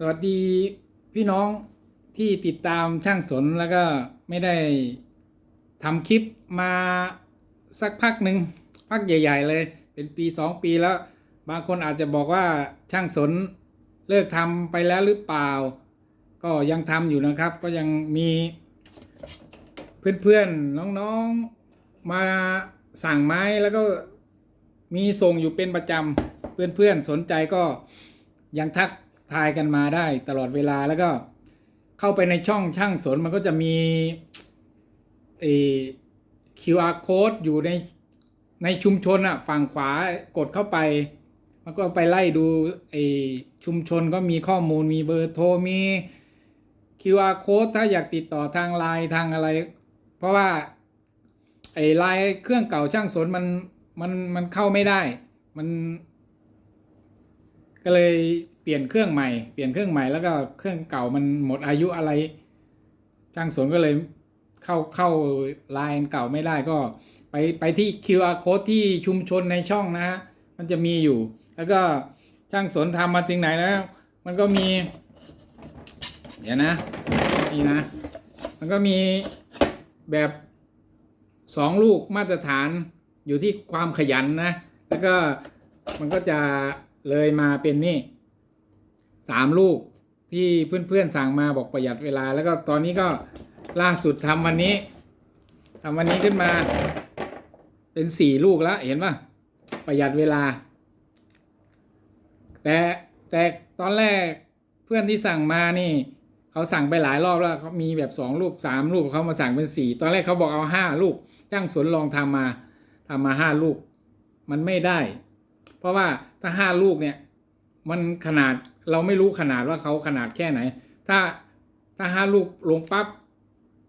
สวัสดีพี่น้องที่ติดตามช่างสนแล้วก็ไม่ได้ทำคลิปมาสักพักหนึ่งพักใหญ่ ๆ เลย เป็นปีสองปีแล้ว บางคนอาจจะบอกว่าช่างสนเลิกทำไปแล้วหรือเปล่า ก็ยังทำอยู่นะครับ ก็ยังมีเพื่อนๆน้องๆมาสั่งไม้แล้วก็มีส่งอยู่เป็นประจำเพื่อนๆสนใจก็ยังทัก ทายกันมาได้ตลอดเวลาแล้วก็เข้าไปในช่องช่างสนมันก็จะมีเออ QR code อยู่ในในชุมชนอะฝั่งขวากดเข้าไป มันก็ไปไล่ดูไอชุมชนก็มีข้อมูลมีเบอร์โทรมี QR code ถ้าอยากติดต่อทางไลน์ทางอะไร เพราะว่าไอไลน์เครื่องเก่าช่างสนมันมันมันเข้าไม่ได้ มัน ก็เลยเปลี่ยนเครื่องใหม่เปลี่ยนเครื่องใหม่แล้วก็เครื่องเก่ามันหมดอายุอะไรช่างสนก็เลยเข้าเข้าไลน์เก่าไม่ได้ก็ไปไปที่ QR code ที่ชุมชนในช่องนะฮะมันจะมีอยู่ แล้วก็ช่างสนทำมาถึงไหนแล้ว มันก็มี เดี๋ยวนะนี่นะ มันก็มีแบบสองลูกมาตรฐานอยู่ที่ความขยันนะ แล้วก็มันก็จะ เลยมาเป็นนี่สามลูกที่เพื่อนๆสั่งมาบอกประหยัดเวลา แล้วก็ตอนนี้ก็ล่าสุดทำวันนี้ทำวันนี้ขึ้นมาเป็นสี่ลูกแล้วเห็นปะประหยัดเวลา แต่แต่ตอนแรกเพื่อนที่สั่งมานี่เขาสั่งไปหลายรอบแล้วเขามีแบบสองลูกสามลูกเขามาสั่งเป็นสี่ตอนแรกเขาบอกเอาห้าลูกจ้างสนลองทำมาทำมาห้าลูก มันไม่ได้ เพราะว่าถ้าห้าลูกเนี่ยมันขนาดเราไม่รู้ขนาดว่าเขาขนาดแค่ไหน ถ้าถ้าห้าลูกลงปั๊บ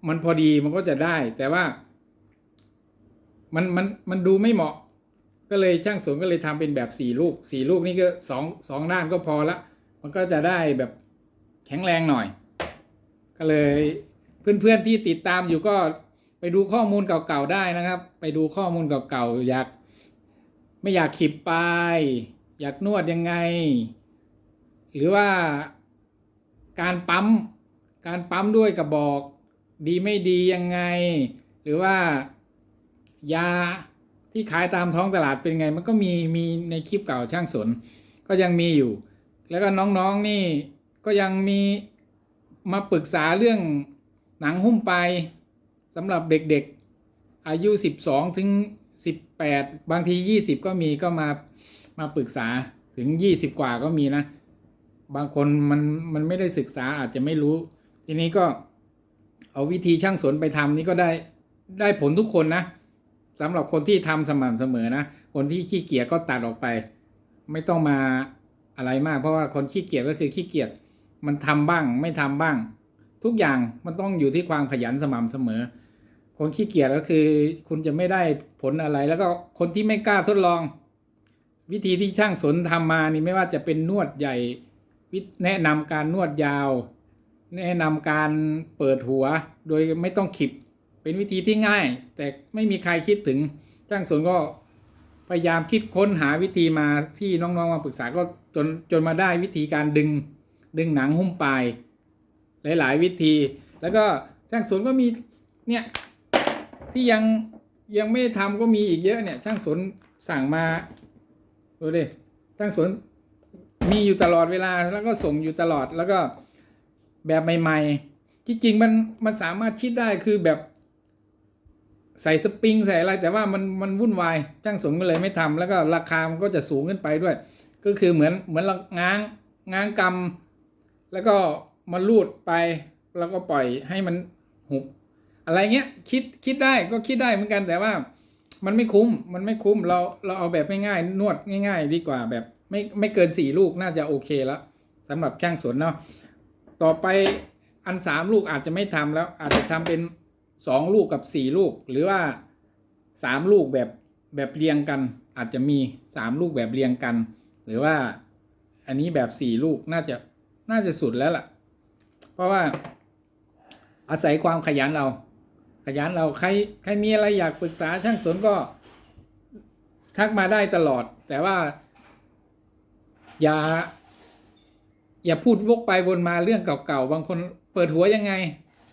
มันพอดีมันก็จะได้ แต่ว่า มันมันมันดูไม่เหมาะ ก็เลยช่างสวนก็เลยทำเป็นแบบสี่ลูกสี่ลูกนี่ก็สองสองด้านก็พอละ มันก็จะได้แบบแข็งแรงหน่อย ก็เลยเพื่อนๆที่ติดตามอยู่ก็ไปดูข้อมูลเก่าๆได้นะครับ ไปดูข้อมูลเก่าๆอยาก ไม่อยากขีดปลาย อยากนวดยังไง หรือว่าการปั๊ม การปั๊มด้วยกระบอก ดีไม่ดียังไง หรือว่ายาที่ขายตามท้องตลาดเป็นไง มันก็มีมีในคลิปเก่าช่างสน ก็ยังมีอยู่ แล้วก็น้องๆนี่ก็ยังมีมาปรึกษาเรื่องหนังหุ้มไปลายสำหรับเด็กๆ อายุ 12 ถึง 18 บางที 20 ก็มีก็มามาปรึกษาถึง 20 กว่าก็มีนะ บางคนมันมันไม่ได้ศึกษาอาจจะไม่รู้ ทีนี้ก็เอาวิธีช่างสนไปทำนี่ก็ได้ได้ผลทุกคนนะสำหรับคนที่ทำสม่ำเสมอนะ คนที่ขี้เกียจก็ตัดออกไป ไม่ต้องมาอะไรมาก เพราะว่าคนขี้เกียจก็คือขี้เกียจมันทำบ้าง ไม่ทำบ้าง ทุกอย่างมันต้องอยู่ที่ความขยันสม่ำเสมอ คนขี้เกียจก็คือ คุณจะไม่ได้ผลอะไร แล้วก็คนที่ไม่กล้าทดลอง วิธีที่ช่างสนทำมานี่ไม่ว่าจะเป็นนวดใหญ่แนะนำการนวดยาว แนะนำการเปิดหัวโดยไม่ต้องขิบ เป็นวิธีที่ง่าย แต่ไม่มีใครคิดถึงช่างสนก็พยายามคิดค้นหาวิธีมาที่น้องๆมาปรึกษาก็จนจนมาได้วิธีการดึงดึงหนังหุ้มปลาย หลาย ๆ วิธี แล้วก็ช่างสนก็มีเนี่ย ที่ยังยังไม่ได้ทำก็มีอีกเยอะเนี่ย ช่างสนสั่งมาดูดิช่างสนมีอยู่ตลอดเวลาแล้วก็ส่งอยู่ตลอดแล้วก็แบบใหม่ ๆ ที่จริงมันมันสามารถคิดได้คือแบบใส่สปริงใส่อะไรแต่ว่ามันมันวุ่นวายช่างสนก็เลยไม่ทำแล้วก็ราคามันก็จะสูงขึ้นไปด้วย ก็คือเหมือนเหมือนเราง้างง้างกำแล้วก็มาลูดไป แล้วก็ปล่อยให้มันหุบ อะไรเงี้ยคิดคิดได้ก็คิดได้เหมือนกันแต่ว่ามันไม่คุ้มมันไม่คุ้มเราเราเอาแบบง่ายๆนวดง่าย ๆ ดีกว่าแบบไม่ไม่เกินสี่ลูกน่าจะโอเคแล้วสำหรับช่างสวนเนาะต่อไปอันสามลูกอาจจะไม่ทำแล้ว อาจจะทำเป็นสองลูกกับสี่ลูก หรือว่าสามลูกแบบแบบเรียงกัน อาจจะมีสามลูกแบบเรียงกัน หรือว่าอันนี้แบบสี่ลูกน่าจะน่าจะสุดแล้วล่ะ เพราะว่าอาศัยความขยันเรา ขยันเราใครใครมีอะไรอยากปรึกษาช่างสนก็ ทักมาได้ตลอด แต่ว่า อย่า อย่าพูดวกไปวนมาเรื่องเก่าๆบางคนเปิดหัวยังไง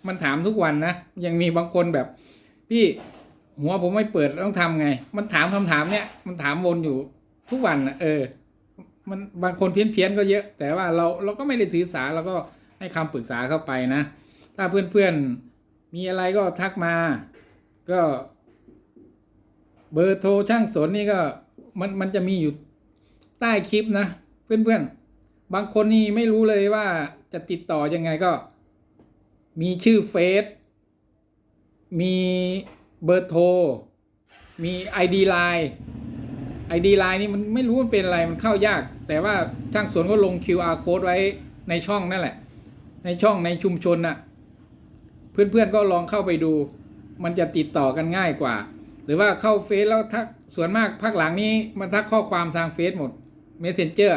มันถามทุกวันนะยังมีบางคนแบบ พี่หัวผมไม่เปิดต้องทำไง มันถามคำถามเนี้ยมันถามวนอยู่ทุกวันนะเออ มันบางคนเพี้ยนเพียนก็เยอะ แต่ว่าเราเราก็ไม่ได้ถือสาเราก็ให้คำปรึกษาเข้าไปนะ ถ้าเพื่อนๆ มีอะไรก็ทักมา ก็เบอร์โทรช่างสนนี่ก็มันมันจะมีอยู่ใต้คลิปนะ เพื่อนๆ บางคนนี่ไม่รู้เลยว่าจะติดต่อยังไงก็ มีชื่อเฟซมีเบอร์โทร มี ID Line ID Line นี่มันไม่รู้มันเป็นอะไรมันเข้ายาก แต่ว่าช่างสวนก็ลง QR code ไว้ในช่องนั่นแหละ ในช่องในชุมชนน่ะ เพื่อนๆก็ลองเข้าไปดู มันจะติดต่อกันง่ายกว่า หรือว่าเข้าเฟซแล้วทักส่วนมากภาคหลังนี้มันทักข้อความทางเฟซหมด Messenger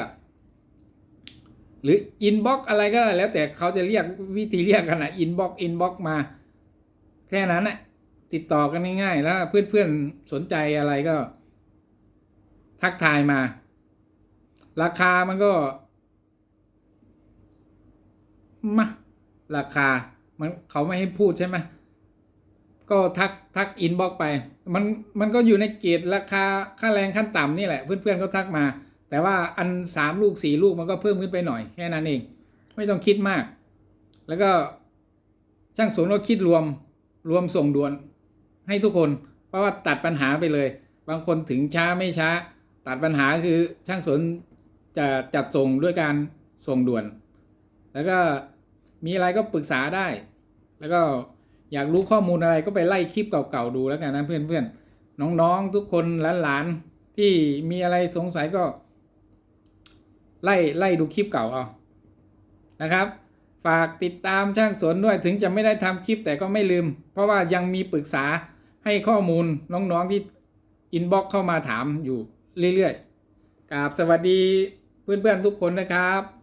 หรืออินบ็อกอะไรก็ได้แล้ว แต่เขาจะเรียกวิธีเรียกกันนะอินบ็อกอินบ็อกมา แค่นั้นแหละติดต่อกันง่ายๆ แล้ว เพื่อนๆสนใจอะไรก็ ทักทายมา ราคามันก็มาราคา มันเขาไม่ให้พูดใช่ไหมก็ทักทักอินบ็อกไป มันมันก็อยู่ในเกณฑ์ราคาค่าแรงขั้นต่ำนี่แหละ เพื่อนๆก็ทักมา แต่ว่าอันสามลูกสี่ลูกมันก็เพิ่มขึ้นไปหน่อยแค่นั้นเอง ไม่ต้องคิดมาก แล้วก็ช่างสนก็คิดรวมรวมส่งด่วนให้ทุกคน เพราะว่าตัดปัญหาไปเลย บางคนถึงช้าไม่ช้า ตัดปัญหาคือช่างสนจะจัดส่งด้วยการส่งด่วน แล้วก็ มีอะไรก็ปรึกษาได้ แล้วก็อยากรู้ข้อมูลอะไรก็ไปไล่คลิปเก่าๆดูแล้วกันนะเพื่อนๆ น้องๆทุกคนหลานๆที่มีอะไรสงสัยก็ ไล่ไล่ดูคลิปเก่าเอานะครับ ฝากติดตามช่างสนด้วยถึงจะไม่ได้ทำคลิปแต่ก็ไม่ลืม เพราะว่ายังมีปรึกษาให้ข้อมูลน้องๆที่อินบ็อกเข้ามาถามอยู่เรื่อยๆกราบสวัสดีเพื่อนๆทุกคนนะครับ